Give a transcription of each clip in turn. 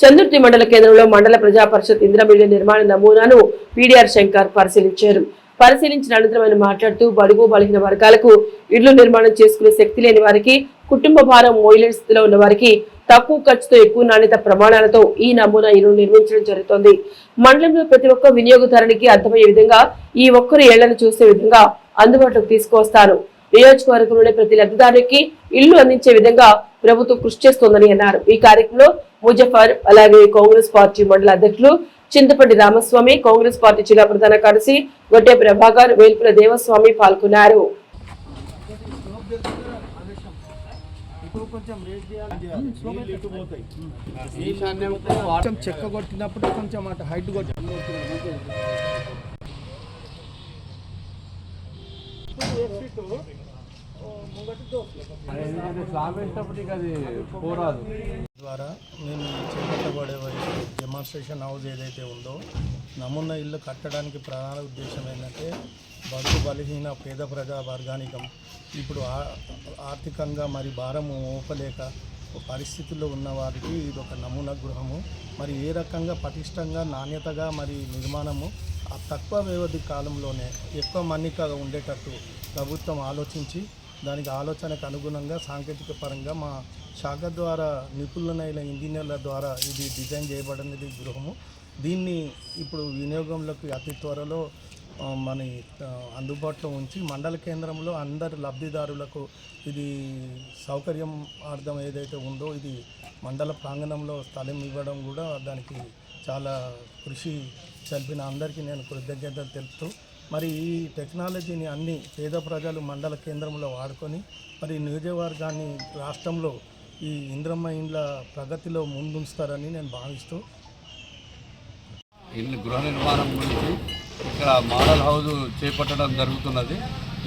చందుర్తి మండల కేంద్రంలో మండల ప్రజా పరిషత్ ఇంద్రమిల్లి నిర్మాణ నమూనాను పీడీఆర్ శంకర్ పరిశీలించారు. పరిశీలించిన అనంతరం ఆయన మాట్లాడుతూ బడుగు బలహీన వర్గాలకు ఇళ్ళు నిర్మాణం చేసుకునే శక్తి లేని వారికి కుటుంబ భారం మోయలేని స్థితిలో ఉన్న వారికి తక్కువ ఖర్చుతో ఎక్కువ నాణ్యత ప్రమాణాలతో ఈ నమూనా ఇల్లు నిర్మించడం జరుగుతోంది. మండలంలో ప్రతి ఒక్క వినియోగదారునికి అర్థమయ్యే విధంగా ఈ ఒక్కరు ఏళ్ళను చూసే విధంగా అందుబాటులోకి తీసుకువస్తారు. నియోజకవర్గంలోని ప్రతి లబ్ధిదారునికి ఇల్లు అందించే విధంగా ప్రభుత్వం కృషి చేస్తోందని అన్నారు. ఈ కార్యక్రమంలో ముజఫర్ అలాగే కాంగ్రెస్ పార్టీ మండల అధ్యక్షులు చింతపండి రామస్వామి కాంగ్రెస్ పార్టీ జిల్లా ప్రధాన కార్యదర్శి గొడ్డే ప్రభాకర్ వేల్పుల దేవస్వామి పాల్గొన్నారు. కొంచెం చెక్క కొట్టినప్పుడు కొంచెం అటు హైట్ కొట్టి ద్వారా నేను చేపట్టబడే డెమాన్స్ట్రేషన్ హౌస్ ఏదైతే ఉందో నమూనా ఇల్లు కట్టడానికి ప్రధాన ఉద్దేశం ఏంటంటే బడుగు బలహీన పేద ప్రజా వర్గానికం. ఇప్పుడు ఆర్థికంగా మరి భారము మోపలేక పరిస్థితుల్లో ఉన్న వారికి ఇది ఒక నమూనా గృహము. మరి ఏ రకంగా పటిష్టంగా నాణ్యతగా మరి నిర్మాణము? ఆ తక్కువ వ్యవధి కాలంలోనే ఎక్కువ మన్నికగా ఉండేటట్టు ప్రభుత్వం ఆలోచించి దానికి ఆలోచనకు అనుగుణంగా సాంకేతిక పరంగా మా శాఖ ద్వారా నిపుణులైన ఇంజనీర్ల ద్వారా ఇది డిజైన్ చేయబడినది గృహము. దీన్ని ఇప్పుడు వినియోగంలోకి అతి త్వరలో మన అందుబాటులో ఉంచి మండల కేంద్రంలో అందరు లబ్ధిదారులకు ఇది సౌకర్యం అర్థం ఏదైతే ఉందో ఇది మండల ప్రాంగణంలో స్థలం ఇవ్వడం కూడా దానికి చాలా కృషి చల్పిన అందరికీ నేను కృతజ్ఞతలు తెలుపుతూ మరి ఈ టెక్నాలజీని అన్ని పేద ప్రజలు మండల కేంద్రంలో వాడుకొని మరి నియోజకవర్గాన్ని రాష్ట్రంలో ఈ ఇంద్రమ్మ ఇండ్ల ప్రగతిలో ముందుంచుతారని నేను భావిస్తూ ఇల్లు గృహ నిర్మాణం గురించి ఇక్కడ మోడల్ హౌస్ చేపట్టడం జరుగుతున్నది.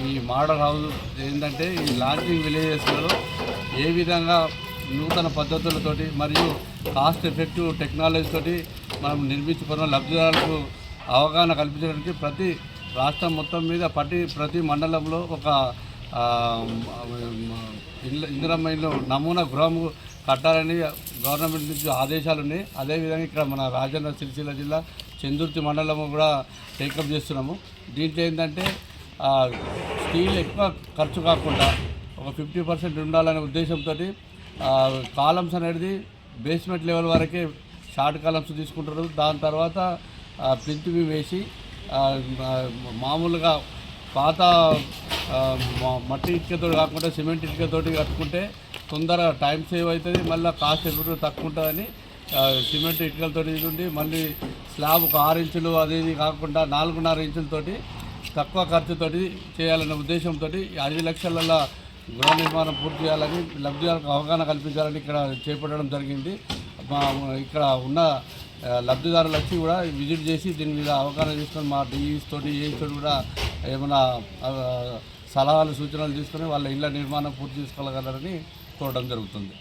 ఈ మోడల్ హౌస్ ఏంటంటే ఈ లాంచింగ్ విలేజెస్లో ఏ విధంగా నూతన పద్ధతులతోటి మరియు కాస్ట్ ఎఫెక్టివ్ టెక్నాలజీ మనం నిర్మించుకున్న లబ్ధిదారులకు అవగాహన కల్పించడానికి ప్రతి రాష్ట్రం మొత్తం మీద ప్రతి ప్రతి మండలంలో ఒక ఆ, ఇందిరమ్మ ఇల్లు నమూనా గృహము కట్టాలని గవర్నమెంట్ నుంచి ఆదేశాలు ఉన్నాయి. అదేవిధంగా ఇక్కడ మన రాజన్న సిరిసిల్ల జిల్లా చందుర్తి మండలము కూడా టేకప్ చేస్తున్నాము. దీంట్లో ఏంటంటే స్టీల్ ఎక్కువ ఖర్చు కాకుండా ఒక ఫిఫ్టీ పర్సెంట్ ఉండాలనే ఉద్దేశంతో కాలమ్స్ అనేది బేస్మెంట్ లెవెల్ వరకే షార్ట్ కాలమ్స్ తీసుకుంటారు. దాని తర్వాత ప్రింట్ వేసి మామూలుగా పాత మట్టి ఇటుకతో కాకుండా సిమెంట్ ఇటుకతోటి కట్టుకుంటే తొందరగా టైం సేవ్ అవుతుంది మళ్ళీ కాస్ట్ ఎప్పుడు తక్కువ ఉంటుందని సిమెంట్ ఇటుకలతో ఉండి మళ్ళీ స్లాబ్ ఒక ఆరు ఇంచులు అది ఇది కాకుండా నాలుగున్నర ఇంచులతోటి తక్కువ ఖర్చుతోటి చేయాలనే ఉద్దేశంతో ఐదు లక్షలలో గృహ నిర్మాణం పూర్తి చేయాలని లబ్ధిదారులకు అవగాహన కల్పించాలని ఇక్కడ చేపట్టడం జరిగింది. మా ఇక్కడ ఉన్న లబ్ధిదారులు వచ్చి కూడా విజిట్ చేసి దీని మీద అవగాహన చేసుకొని మా డిఈస్ తోటి ఏఈస్ తోటి కూడా ఏమైనా సలహాలు సూచనలు తీసుకొని వాళ్ళ ఇళ్ళ నిర్మాణం పూర్తి చేసుకోగలరని కోరడం జరుగుతుంది.